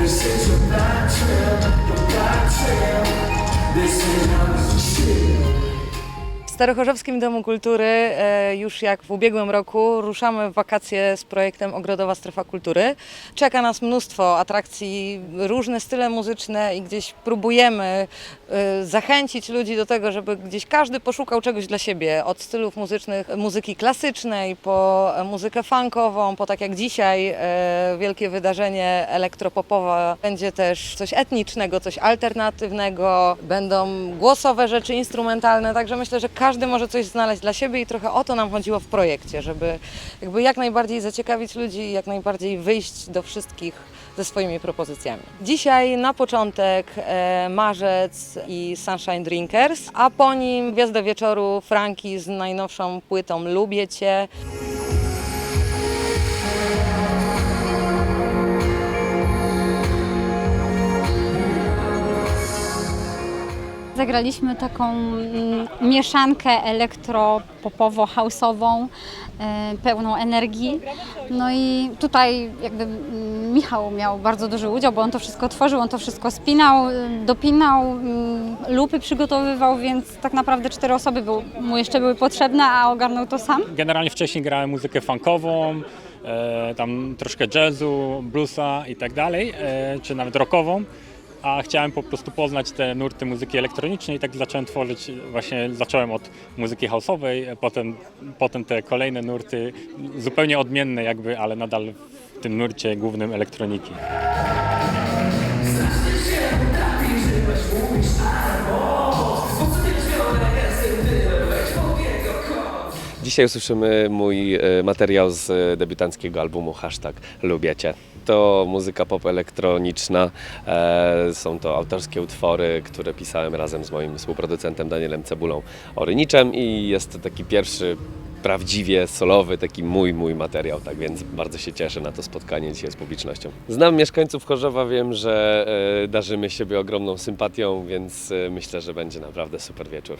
This is your bad trip, your bad trip. This is your shit. Starochorzowskim Domu Kultury e, już jak w ubiegłym roku ruszamy w wakacje z projektem Ogrodowa Strefa Kultury. Czeka nas mnóstwo atrakcji, różne style muzyczne i gdzieś próbujemy e, zachęcić ludzi do tego, żeby gdzieś każdy poszukał czegoś dla siebie. Od stylów muzycznych, muzyki klasycznej po muzykę funkową, po tak jak dzisiaj e, wielkie wydarzenie elektropopowe. Będzie też coś etnicznego, coś alternatywnego, będą głosowe rzeczy, instrumentalne, także myślę, że każdy może coś znaleźć dla siebie i trochę o to nam chodziło w projekcie, żeby jakby jak najbardziej zaciekawić ludzi i jak najbardziej wyjść do wszystkich ze swoimi propozycjami. Dzisiaj na początek e, Marzec i Sunshine Drinkers, a po nim Gwiazda Wieczoru Franki z najnowszą płytą Lubię Cię. Zagraliśmy taką mm, mieszankę elektro-popowo-house'ową, e, pełną energii. No i tutaj jakby mm, Michał miał bardzo duży udział, bo on to wszystko tworzył, on to wszystko spinał, y, dopinał, mm, lupy przygotowywał, więc tak naprawdę cztery osoby był, mu jeszcze były potrzebne, a ogarnął to sam. Generalnie wcześniej grałem muzykę funkową, e, tam troszkę jazzu, bluesa i tak dalej, e, czy nawet rockową, a chciałem po prostu poznać te nurty muzyki elektronicznej i tak zacząłem tworzyć, właśnie zacząłem od muzyki houseowej, potem, potem te kolejne nurty, zupełnie odmienne jakby, ale nadal w tym nurcie głównym elektroniki. Dzisiaj usłyszymy mój e, materiał z e, debiutanckiego albumu Hashtag Lubię Cię. To muzyka pop elektroniczna, e, są to autorskie utwory, które pisałem razem z moim współproducentem Danielem Cebulą Oryniczem i jest to taki pierwszy prawdziwie solowy, taki mój, mój materiał, tak więc bardzo się cieszę na to spotkanie dzisiaj z publicznością. Znam mieszkańców Chorzowa, wiem, że darzymy siebie ogromną sympatią, więc myślę, że będzie naprawdę super wieczór.